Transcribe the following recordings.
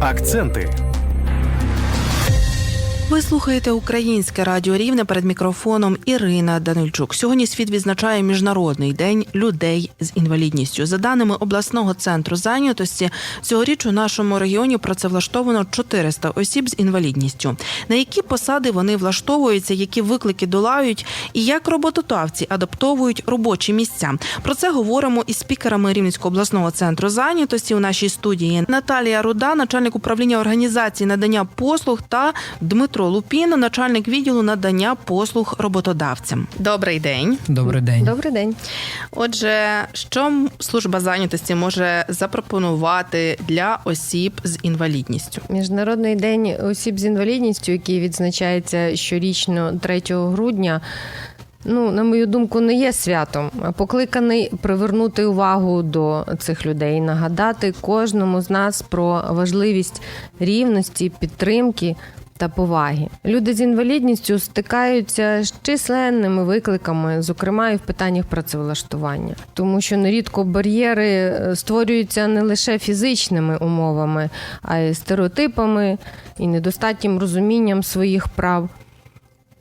Акценти. Ви слухаєте українське радіо Рівне перед мікрофоном Ірина Данильчук. Сьогодні світ відзначає міжнародний день людей з інвалідністю. За даними обласного центру зайнятості, цьогоріч у нашому регіоні працевлаштовано 400 осіб з інвалідністю. На які посади вони влаштовуються, які виклики долають, і як роботодавці адаптовують робочі місця. Про це говоримо із спікерами Рівненського обласного центру зайнятості у нашій студії. Наталія Руда, начальник управління організації надання послуг, та Дмитро Лупін, начальник відділу надання послуг роботодавцям. Добрий день. Добрий день. Добрий день. Отже, що служба зайнятості може запропонувати для осіб з інвалідністю? Міжнародний день осіб з інвалідністю, який відзначається щорічно 3 грудня. Ну, на мою думку, не є святом, а покликаний привернути увагу до цих людей, нагадати кожному з нас про важливість рівності, підтримки та поваги. Люди з інвалідністю стикаються з численними викликами, зокрема і в питаннях працевлаштування, тому що нерідко бар'єри е, створюються не лише фізичними умовами, а й стереотипами і недостатнім розумінням своїх прав.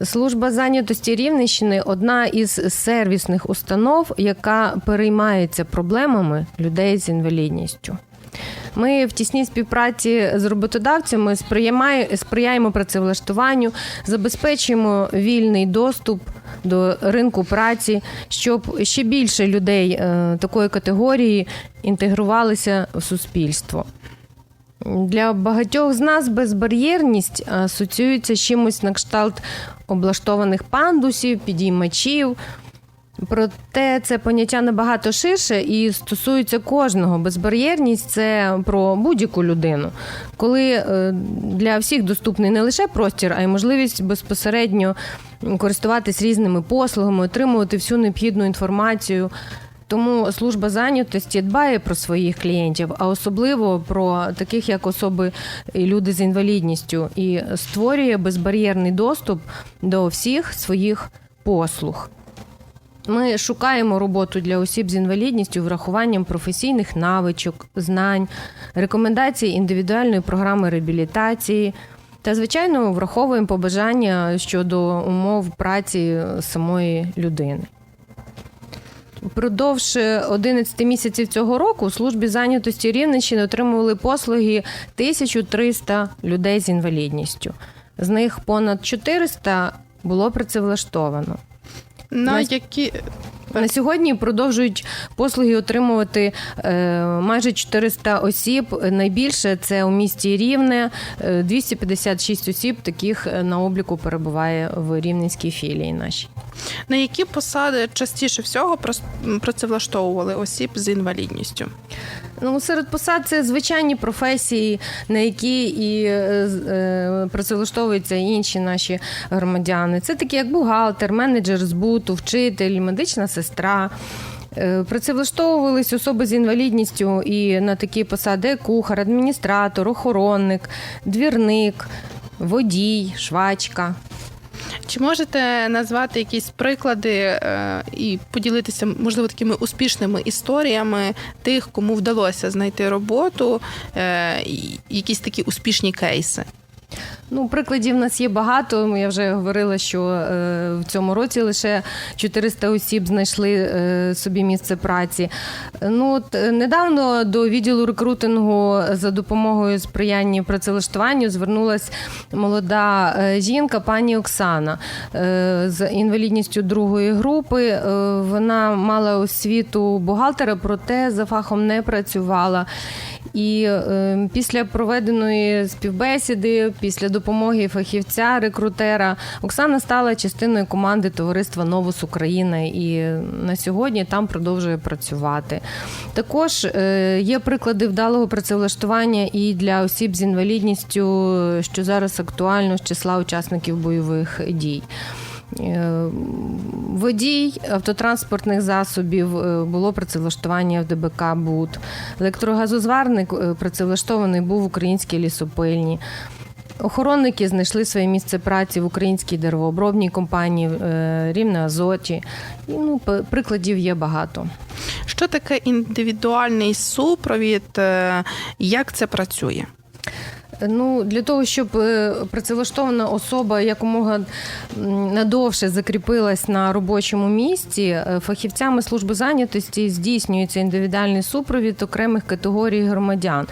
Служба зайнятості Рівненщини одна із сервісних установ, яка переймається проблемами людей з інвалідністю. Ми в тісній співпраці з роботодавцями сприяємо, працевлаштуванню, забезпечуємо вільний доступ до ринку праці, щоб ще більше людей е, такої категорії інтегрувалися в суспільство. Для багатьох з нас безбар'єрність асоціюється з чимось на кшталт облаштованих пандусів, підіймачів. Проте це поняття набагато ширше і стосується кожного. Безбар'єрність це про будь-яку людину, коли е, для всіх доступний не лише простір, а й можливість безпосередньо користуватись різними послугами, отримувати всю необхідну інформацію. Тому служба зайнятості дбає про своїх клієнтів, а особливо про таких як особи і люди з інвалідністю, і створює безбар'єрний доступ до всіх своїх послуг. Ми шукаємо роботу для осіб з інвалідністю врахуванням професійних навичок, знань, рекомендацій індивідуальної програми реабілітації. Та, звичайно, враховуємо побажання щодо умов праці самої людини. Впродовж 11 місяців цього року у службі зайнятості Рівненщини отримували послуги 1300 людей з інвалідністю. З них понад 400 було працевлаштовано. На На- які На сьогодні продовжують послуги отримувати е, майже 400 осіб. Найбільше це у місті Рівне. Е, 256 осіб таких е, на обліку перебуває в рівненській філії нашій. на які посади частіше всього працевлаштовували осіб з інвалідністю? Ну, серед посад це звичайні професії, на які і е, е, працевлаштовуються інші наші громадяни. Це такі як бухгалтер, менеджер збуту, вчитель, медична сестра. Е, Працевлаштовувались особи з інвалідністю і на такі посади кухар, адміністратор, охоронник, двірник, водій, швачка. Чи можете назвати якісь приклади е, і поділитися, можливо, такими успішними історіями тих, кому вдалося знайти роботу, е, якісь такі успішні кейси? Ну, прикладів в нас є багато. Я вже говорила, що е, в цьому році лише 400 осіб знайшли е, собі місце праці. Ну, от, е, недавно до відділу рекрутингу за допомогою сприяння працевлаштуванню звернулася молода жінка, пані Оксана, з інвалідністю другої групи. Вона мала освіту бухгалтера, проте за фахом не працювала. І е, після проведеної співбесіди, після допомоги фахівця, рекрутера, Оксана стала частиною команди товариства Новус Україна і на сьогодні там продовжує працювати. Також е, є приклади вдалого працевлаштування і для осіб з інвалідністю, що зараз актуально з числа учасників бойових дій. Е, Водій автотранспортних засобів е, було працевлаштування в ДБК БУД. Електрогазозварник е, працевлаштований був в українській лісопильні. Охоронники знайшли своє місце праці в українській деревообробній компанії Рівне Азоті. І, ну, прикладів є багато. Що таке індивідуальний супровід? Як це працює? Ну, для того, щоб е, працевлаштована особа якомога надовше закріпилась на робочому місці, е, фахівцями служби зайнятості здійснюється індивідуальний супровід окремих категорій громадян,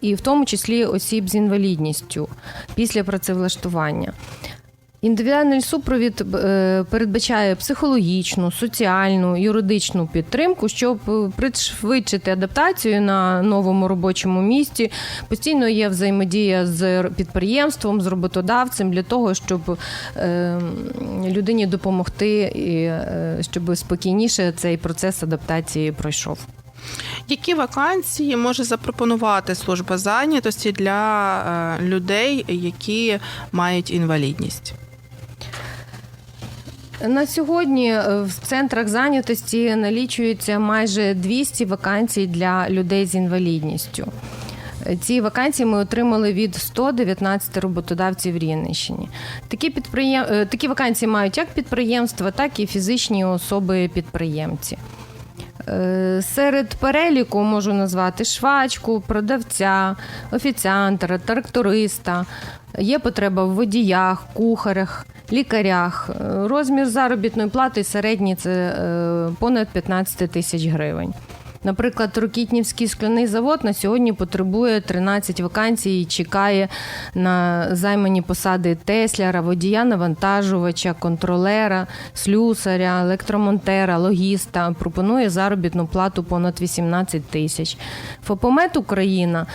і в тому числі осіб з інвалідністю після працевлаштування. Індивідуальний супровід е, передбачає психологічну, соціальну, юридичну підтримку, щоб е, пришвидшити адаптацію на новому робочому місці. Постійно є взаємодія з підприємством, з роботодавцем для того, щоб е, людині допомогти і щоб спокійніше цей процес адаптації пройшов. Які вакансії може запропонувати служба зайнятості для людей, які мають інвалідність? На сьогодні е, в центрах зайнятості налічується майже 200 вакансій для людей з інвалідністю. Е, Ці вакансії ми отримали від 119 роботодавців Рівненщині. Такі підприєм... е, такі вакансії мають як підприємства, так і фізичні особи-підприємці. Серед переліку можу назвати швачку, продавця, офіціанта, тракториста. Є потреба в водіях, кухарях, лікарях. Е, Розмір заробітної плати середній це е, понад 15 тисяч гривень. Наприклад, Рокітнівський скляний завод на сьогодні потребує 13 вакансій і чекає на займані посади тесляра, водія навантажувача, контролера, слюсаря, електромонтера, логіста. Пропонує заробітну плату понад 18 тисяч. Фопомет Україна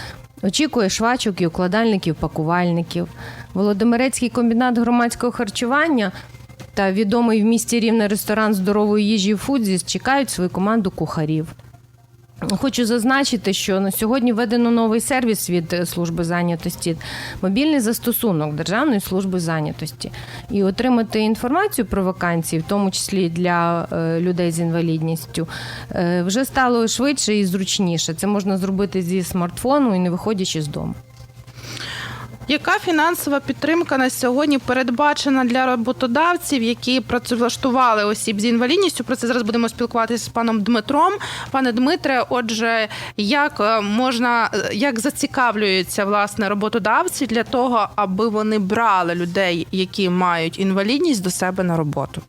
очікує швачок і укладальників, пакувальників. Володимирецький комбінат громадського харчування. Та відомий в місті рівне ресторан здорової їжі Фудзіс чекають свою команду кухарів. Хочу зазначити, що на сьогодні введено новий сервіс від служби зайнятості, мобільний застосунок Державної служби зайнятості. І отримати інформацію про вакансії, в тому числі для е, людей з інвалідністю, е, вже стало швидше і зручніше. Це можна зробити зі смартфону і не виходячи з дому. Яка фінансова підтримка на сьогодні передбачена для роботодавців, які працевлаштували осіб з інвалідністю? Про це зараз будемо спілкуватися з паном Дмитром. Пане Дмитре, отже, як е, можна як зацікавлюються власне роботодавці для того, аби вони брали людей, які мають інвалідність, до себе на роботу?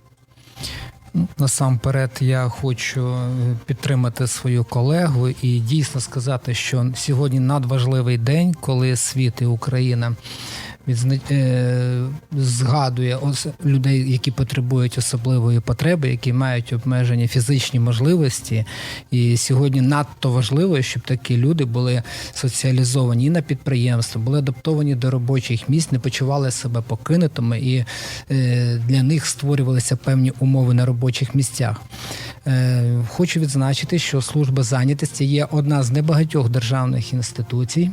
Насамперед, я хочу е, підтримати свою колегу і дійсно сказати, що сьогодні надважливий день, коли світ і Україна відзна... е, згадує ос... людей, які потребують особливої потреби, які мають обмежені фізичні можливості. І сьогодні надто важливо, щоб такі люди були соціалізовані і на підприємство, були адаптовані до робочих місць, не почували себе покинутими, і е, для них створювалися певні умови на робочих місцях. Е, хочу відзначити, що служба зайнятості є одна з небагатьох державних інституцій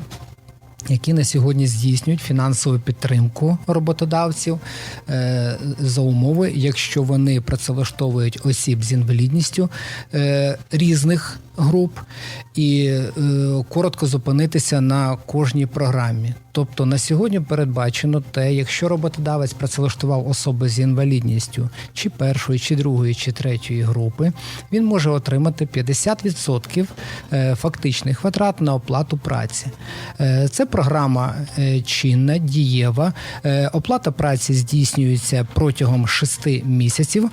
які на сьогодні здійснюють фінансову підтримку роботодавців е, за умови, якщо вони працевлаштовують осіб з інвалідністю е, різних груп, і е, коротко зупинитися на кожній програмі. Тобто на сьогодні передбачено те, якщо роботодавець працевлаштував особи з інвалідністю чи першої, чи другої, чи третьої групи, він може отримати 50% е, фактичних витрат на оплату праці. Е, Це програма е, чинна, дієва. Оплата праці здійснюється протягом 6 місяців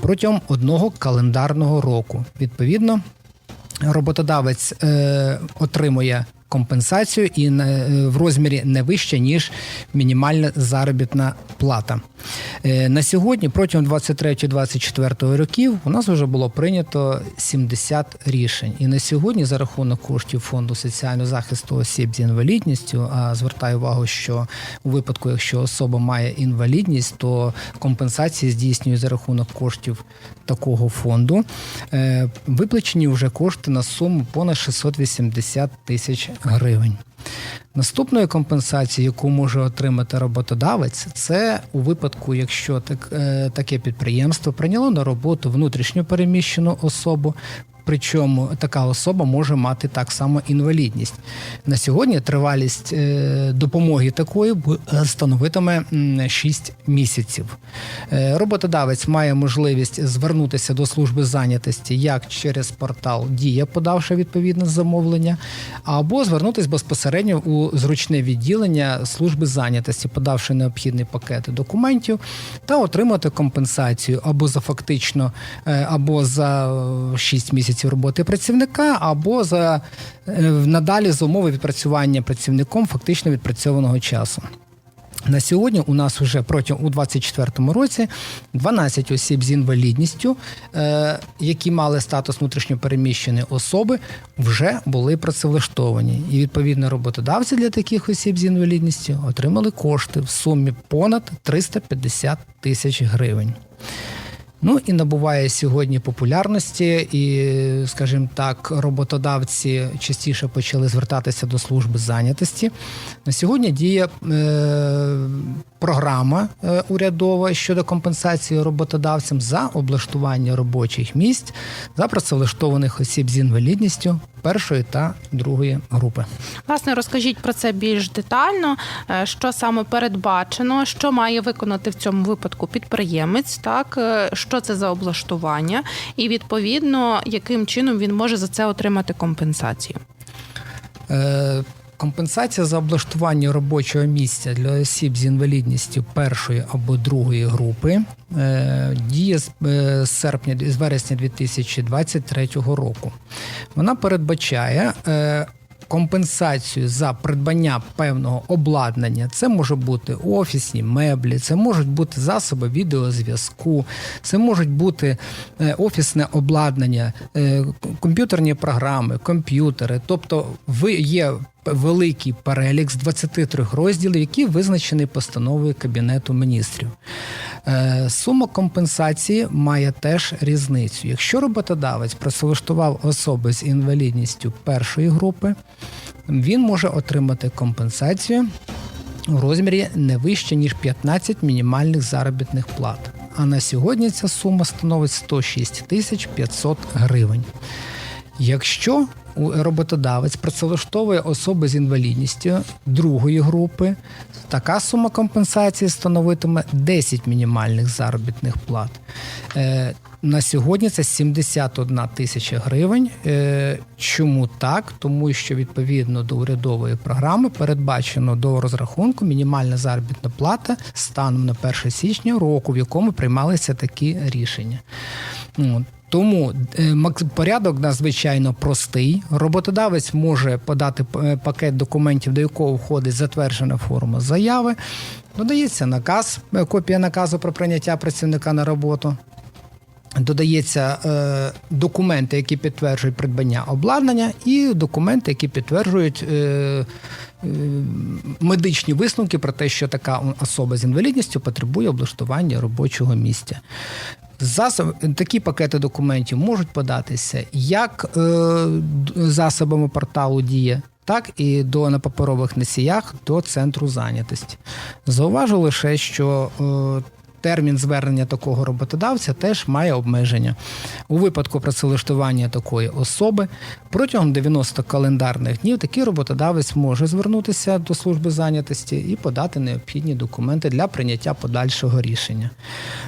протягом одного календарного року. Відповідно, роботодавець е, отримує компенсацію і е, в розмірі не вище, ніж мінімальна заробітна плата. Е, на сьогодні, протягом 23-24 років, у нас вже було прийнято 70 рішень. І на сьогодні, за рахунок коштів фонду соціального захисту осіб з інвалідністю, а звертаю увагу, що у випадку, якщо особа має інвалідність, то компенсації здійснює за рахунок коштів такого фонду. Е, Виплачені вже кошти на суму понад 680 тисяч гривень. Наступною компенсацією, яку може отримати роботодавець, це у випадку, якщо так, е, таке підприємство прийняло на роботу внутрішньо переміщену особу, причому така особа може мати так само інвалідність. На сьогодні тривалість е, допомоги такої становитиме 6 місяців. Е, Роботодавець має можливість звернутися до служби зайнятості як через портал Дія, подавши відповідне замовлення, або звернутися безпосередньо у зручне відділення служби зайнятості, подавши необхідний пакет документів, та отримати компенсацію або за фактично, е, або за 6 місяців роботи працівника, або за е, надалі за умови відпрацювання працівником фактично відпрацьованого часу. На сьогодні у нас вже протягом у 2024 році 12 осіб з інвалідністю, е, які мали статус внутрішньопереміщеної особи, вже були працевлаштовані. І відповідно роботодавці для таких осіб з інвалідністю отримали кошти в сумі понад 350 тисяч гривень. Ну і набуває сьогодні популярності, і, скажімо так, роботодавці частіше почали звертатися до служби зайнятості. На сьогодні діє е, програма е, урядова щодо компенсації роботодавцям за облаштування робочих місць за працевлаштованих осіб з інвалідністю першої та другої групи. Власне, розкажіть про це більш детально, е, що саме передбачено, що має виконати в цьому випадку підприємець, так е, що це за облаштування, і відповідно яким чином він може за це отримати компенсацію. Е, Компенсація за облаштування робочого місця для осіб з інвалідністю першої або другої групи е, діє з е, серпня з вересня 2023 року. Вона передбачає. Компенсацію за придбання певного обладнання це може бути офісні меблі, це можуть бути засоби відеозв'язку, це можуть бути е, офісне обладнання, е, комп'ютерні програми, комп'ютери. Тобто, ви є великий перелік з 23 розділів, які визначені постановою Кабінету міністрів. Е, Сума компенсації має теж різницю. Якщо роботодавець працевлаштував особи з інвалідністю першої групи, він може отримати компенсацію у розмірі не вище ніж 15 мінімальних заробітних плат. А на сьогодні ця сума становить 106 тисяч 500 гривень. Якщо роботодавець працевлаштовує особи з інвалідністю другої групи, така сума компенсації становитиме 10 мінімальних заробітних плат. Е, на сьогодні це 71 тисяча гривень. Е, чому так? Тому що відповідно до урядової програми передбачено до розрахунку мінімальна заробітна плата станом на 1 січня року, в якому приймалися такі рішення. Тому е, порядок надзвичайно простий. Роботодавець може подати е, пакет документів, до якого входить затверджена форма заяви. Додається наказ, е, копія наказу про прийняття працівника на роботу. Додається е, документи, які підтверджують придбання обладнання, і документи, які підтверджують е, е, медичні висновки про те, що така особа з інвалідністю потребує облаштування робочого місця. Засоб, такі пакети документів можуть податися як е, засобами порталу Дія, так і до на паперових носіях до центру зайнятості. Зауважу лише, що е, термін звернення такого роботодавця теж має обмеження. У випадку працевлаштування такої особи протягом 90 календарних днів такий роботодавець може звернутися до служби зайнятості і подати необхідні документи для прийняття подальшого рішення.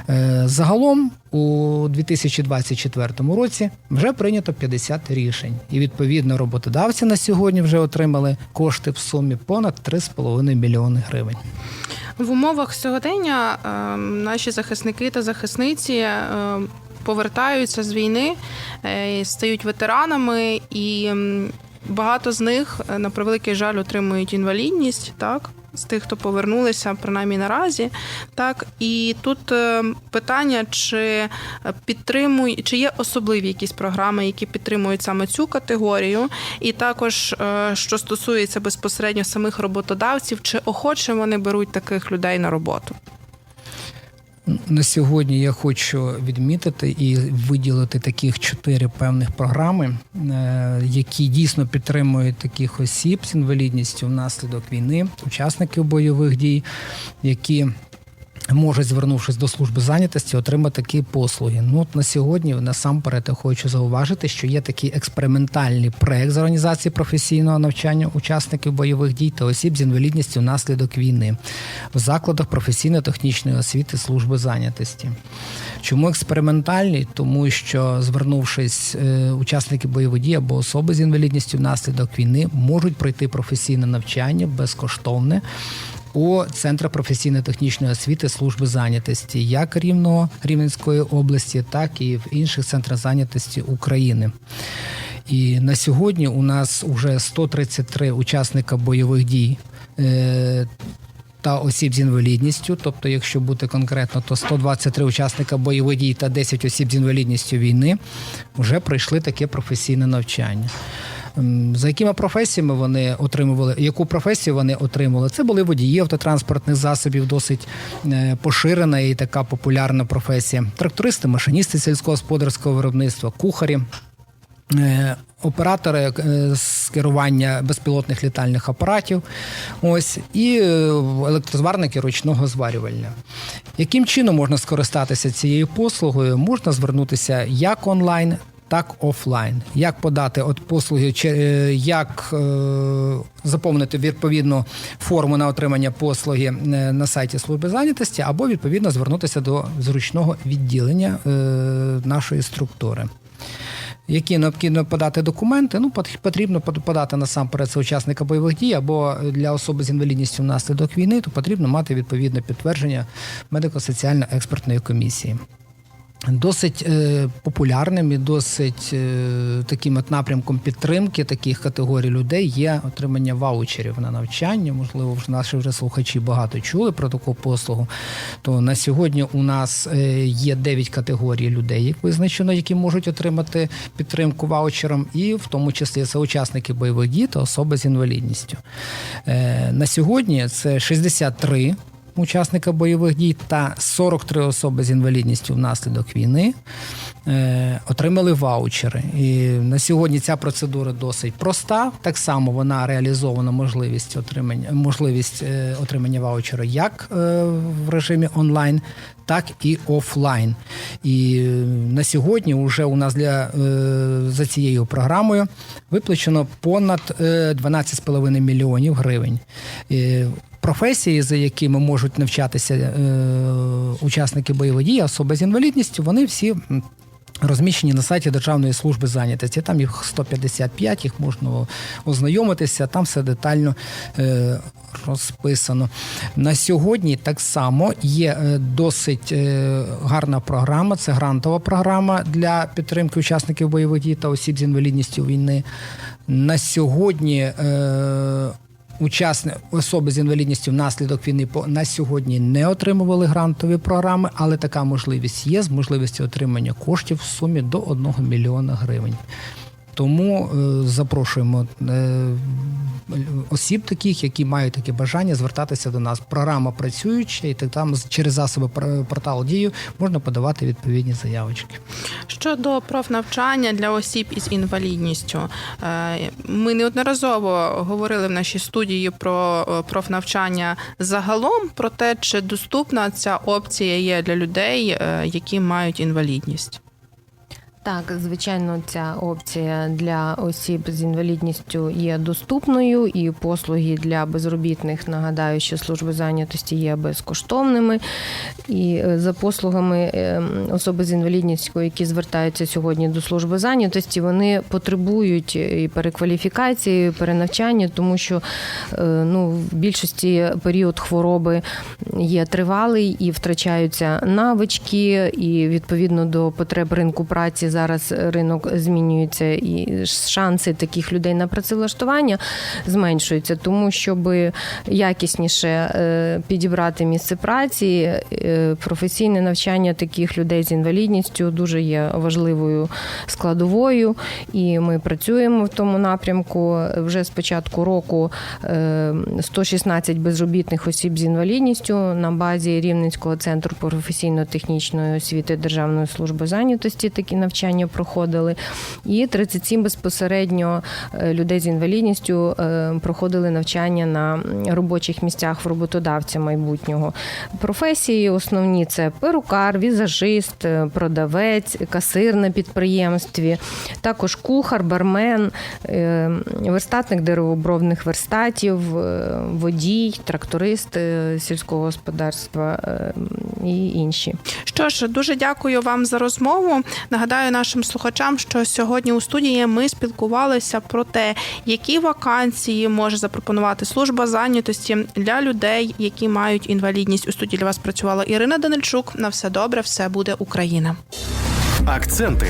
Е, Загалом у 2024 році вже прийнято 50 рішень, і відповідно роботодавці на сьогодні вже отримали кошти в сумі понад 3,5 мільйони гривень. В умовах сьогодення е, наші захисники та захисниці е, повертаються з війни, е, стають ветеранами, і багато з них, е, на превеликий жаль, отримують інвалідність, так. З тих, хто повернулися, принаймні наразі, так і тут е, питання, чи підтримує, чи є особливі якісь програми, які підтримують саме цю категорію, і також е, що стосується безпосередньо самих роботодавців, чи охоче вони беруть таких людей на роботу? На сьогодні я хочу відмітити і виділити таких чотири певних програми, е, які дійсно підтримують таких осіб з інвалідністю внаслідок війни, учасників бойових дій, які можуть, звернувшись до служби зайнятості, отримати такі послуги. Ну от на сьогодні насамперед я хочу зауважити, що є такий експериментальний проект з організації професійного навчання учасників бойових дій та осіб з інвалідністю внаслідок війни в закладах професійно-технічної освіти служби зайнятості. Чому експериментальний? Тому що, звернувшись, е, учасники бойових дій або особи з інвалідністю внаслідок війни можуть пройти професійне навчання безкоштовне у Центрі професійно-технічної освіти служби зайнятості як Рівного Рівненської області, так і в інших центрах зайнятості України. І на сьогодні у нас вже 133 учасника бойових дій. е, Та осіб з інвалідністю, тобто, якщо бути конкретно, то 123 учасника бойових дій та 10 осіб з інвалідністю війни вже пройшли таке професійне навчання. За якими професіями вони отримували, яку професію вони отримували? Це були водії автотранспортних засобів, досить е, поширена і така популярна професія. Трактористи, машиністи сільськогосподарського виробництва, кухарі. е, Оператори е, з керування безпілотних літальних апаратів, ось і електрозварники ручного зварювання. Яким чином можна скористатися цією послугою? Можна звернутися як онлайн, так офлайн. Як подати от послуги, е, як е, заповнити відповідну форму на отримання послуги е, на сайті служби зайнятості, або відповідно звернутися до зручного відділення нашої структури. Які необхідно подати документи? Ну, потрібно подати насамперед учасника бойових дій або для особи з інвалідністю внаслідок війни, то потрібно мати відповідне підтвердження медико-соціально-експертної комісії. Досить е, популярним і досить е, таким от напрямком підтримки таких категорій людей є отримання ваучерів на навчання. Можливо, вже наші вже слухачі багато чули про таку послугу. То на сьогодні у нас е, є 9 категорій людей, як визначено, які можуть отримати підтримку ваучером, і в тому числі це учасники бойових дій та особи з інвалідністю. Е, на сьогодні це 63 учасника бойових дій та 43 особи з інвалідністю внаслідок війни е, отримали ваучери. І на сьогодні ця процедура досить проста. Так само вона реалізована можливість отримання можливість е, отримання ваучера як е, в режимі онлайн. Так і офлайн. І на сьогодні вже у нас для за цією програмою виплачено понад е, 12,5 мільйонів гривень. Професії, за якими можуть навчатися е, учасники бойових дій, особи з інвалідністю, вони всі. Розміщені на сайті Державної служби зайнятості. Там їх 155, їх можна ознайомитися, там все детально е, розписано. На сьогодні так само є е, досить е, гарна програма. Це грантова програма для підтримки учасників бойових дій та осіб з інвалідністю війни. На сьогодні е, Учасні особи з інвалідністю внаслідок війни по на сьогодні не отримували грантові програми, але така можливість є з можливістю отримання коштів в сумі до 1 мільйона гривень. Тому е, запрошуємо е, осіб таких, які мають таке бажання звертатися до нас. Програма працююча, і так там через засоби порталу дію можна подавати відповідні заявочки. Щодо профнавчання для осіб із інвалідністю, е, ми неодноразово говорили в нашій студії про профнавчання загалом, про те, чи доступна ця опція є для людей, які мають інвалідність. Так, звичайно, ця опція для осіб з інвалідністю є доступною, і послуги для безробітних нагадаю, що служби зайнятості є безкоштовними. І е, за послугами е, особи з інвалідністю, які звертаються сьогодні до служби зайнятості, вони потребують і перекваліфікації, і перенавчання, тому що е, ну, в більшості період хвороби є тривалий і втрачаються навички, і відповідно до потреб ринку праці зараз ринок змінюється, і шанси таких людей на працевлаштування зменшуються, тому щоб якісніше е, підібрати місце праці, е, професійне навчання таких людей з інвалідністю дуже є важливою складовою, і ми працюємо в тому напрямку. Вже з початку року е, 116 безробітних осіб з інвалідністю на базі Рівненського центру професійно-технічної освіти Державної служби зайнятості такі навчання навчання проходили, і 37 безпосередньо е, людей з інвалідністю е, проходили навчання на робочих місцях в роботодавця майбутнього. Професії основні це перукар, візажист, е, продавець, касир на підприємстві, також кухар, бармен, верстатник деревообробних верстатів, водій, тракторист сільського господарства і інші. Що ж, дуже дякую вам за розмову. Нагадаю нашим слухачам, що сьогодні у студії ми спілкувалися про те, які вакансії може запропонувати служба зайнятості для людей, які мають інвалідність. У студії для вас працювала Ірина Данильчук. На все добре, все буде Україна. Акценти